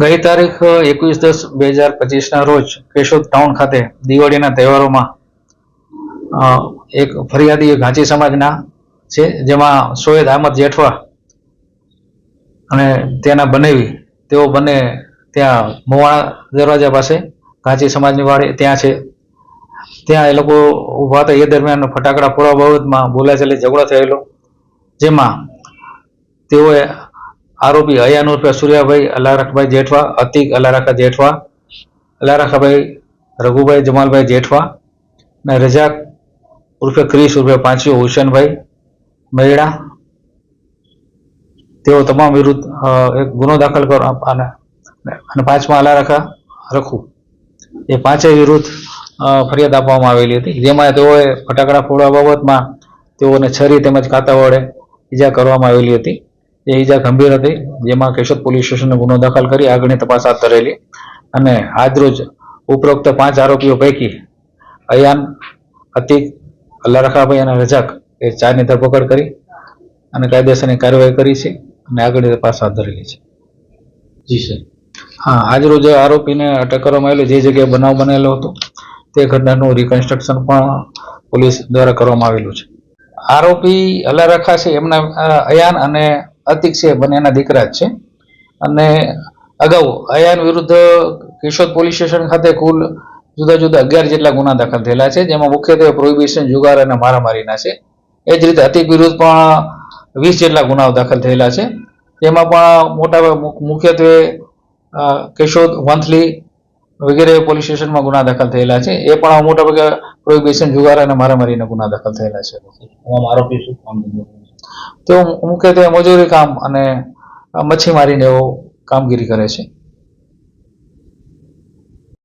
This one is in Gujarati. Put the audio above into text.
ગઈ તારીખ એકવીસ દસ બે હજાર પચીસના રોજ કેશોદ ટાઉન ખાતે દિવાળીના તહેવારોમાં એક ફરિયાદી ઘાંચી સમાજના છે, જેમાં સોયદ અહમદ જેઠવા અને તેના બનેવી, તેઓ બંને ત્યાં મોવાણા દરવાજા પાસે ઘાંચી સમાજની વાડી ત્યાં છે. ત્યાં એ લોકો ઊભા હતા, એ દરમિયાન ફટાકડા ફોડવા બાબતમાં બોલાચાલી, ઝઘડો થયેલો, જેમાં તેઓએ આરોપી હયાન ઉર્ફે સૂર્યાભાઈ અલારખભાઈ જેઠવા, અતિક અલારખા જેઠવા, અલારખાભાઈ રઘુભાઈ જમાલભાઈ જેઠવા અને રજાક ઉર્ફે ક્રિશ ઉર્ફે પાંચીઓ હુસેનભાઈ મૈડા તેઓ તમામ વિરુદ્ધ એક ગુનો દાખલ કરો અને અને પાંચમા અલારખા રખુ. એ પાંચેય વિરુદ્ધ ફરિયાદ આપવામાં આવેલી હતી. જેમાં તેઓએ ફટાકડા ફોડવા બાબતમાં તેઓને છરી તેમજ કાતા વડે ઈજા કરવામાં આવેલી હતી. એ ઈજા ગંભીર હતી જેમાં કેશોદ પોલીસ સ્ટેશને ગુનો દાખલ કરી આગળની તપાસ હાથ ધરેલી અને આજરોજ ઉપરોક્ત પાંચ આરોપીઓ પૈકી અયાન અતિક અલ્લારખાભાઈ અને રજાક એ ચારની ધરપકડ કરી અને કાયદેસરની કાર્યવાહી કરી છે અને આગળની તપાસ હાથ ધરેલી છે. જી સર. હા આજરોજ આરોપીને અટક કરવામાં આવેલો જે જગ્યાએ બનાવ બનેલો હતો તે ઘટનાનું રિકન્સ્ટ્રક્શન પણ પોલીસ દ્વારા કરવામાં આવેલું છે. આરોપી અલારખા છે એમના અયાન અને અતિક છે બંનેના દીકરા જ છે. અને અગાઉ અયાન વિરુદ્ધ કિશોર પોલીસ સ્ટેશન ખાતે કુલ જુદા જુદા અગિયાર જેટલા ગુના દાખલ થયેલા છે, જેમાં મુખ્યત્વે પ્રોહિબિશન જુગાર અને મારામારીના છે. એ જ રીતે અતિક વિરુદ્ધ પણ વીસ જેટલા ગુનાઓ દાખલ થયેલા છે. તેમાં પણ મોટા મુખ્યત્વે કેશોદ, વંથલી વગેરે પોલીસ સ્ટેશનમાં ગુના દાખલ થયેલા છે. એ પણ મોટા ભાગે પ્રોહિબિશન જુગાર અને મારામારીના ગુના દાખલ થયેલા છે. આરોપી શું? તેઓ મુખ્યત્વે મજૂરી કામ અને મચ્છીમારીને એવો કામગીરી કરે છે.